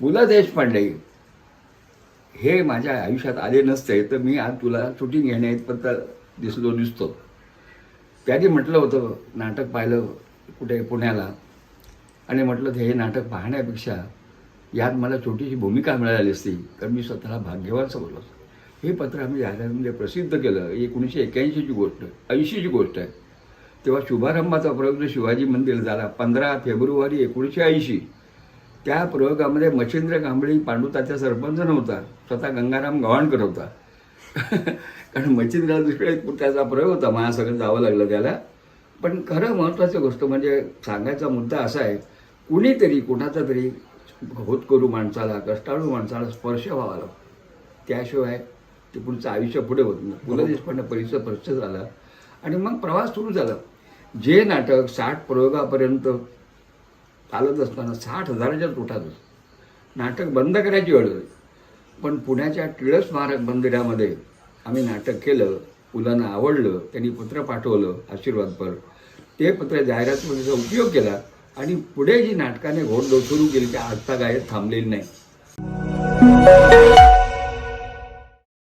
पु ल देशपांडे हे माझ्या आयुष्यात आले नसते तर मी आज तुला शूटिंग घेण्याइतपत दिसलो दिसतो. त्याने म्हटलं होतं नाटक पाहिलं कुठे पुण्याला. आणि म्हटलं हे नाटक पाहण्यापेक्षा यात मला छोटीशी भूमिका मिळाली असती तर मी स्वतःला भाग्यवान समजलो असतो. हे पत्र आम्ही जाहिरातीमध्ये प्रसिद्ध केलं. एकोणीसशे एक्क्याऐंशीची गोष्ट ऐंशीची गोष्ट आहे. तेव्हा शुभारंभाचा प्रयोग शिवाजी मंदिर झाला पंधरा फेब्रुवारी एकोणीसशे ऐंशी. त्या प्रयोगामध्ये मच्छिंद्र कांबळी पांडुताचा सरपंच नव्हता. स्वतः गंगाराम गव्हाणकर होता. कारण मच्छिंद्रा दुसरे त्याचा प्रयोग होता. मला सगळं जावं लागलं त्याला. पण खरं महत्त्वाची गोष्ट म्हणजे सांगायचा मुद्दा असा आहे कुणीतरी कुणाचा तरी होत करू माणसाला कष्टाळू माणसाला स्पर्श व्हावा लागतो. त्याशिवाय ते पुढचं आयुष्य पुढे होत नाही. पु ल देशपांडे परिसर स्पर्श झाला. आणि मग प्रवास सुरू झाला. जे नाटक साठ प्रयोगापर्यंत चालत असताना साठ हजाराच्या तोटात होतं. नाटक बंद करायची वेळ होती. पण पुण्याच्या टिळक स्मारक मंदिरामध्ये आम्ही नाटक केलं मुलांना आवडलं त्यांनी पत्र पाठवलं आशीर्वादपर ते पत्र जाहिरातीमध्ये उपयोग केला आणि पुढे जी नाटकाने घोडदौड सुरू केली की आजचा गायत थांबलेली नाही.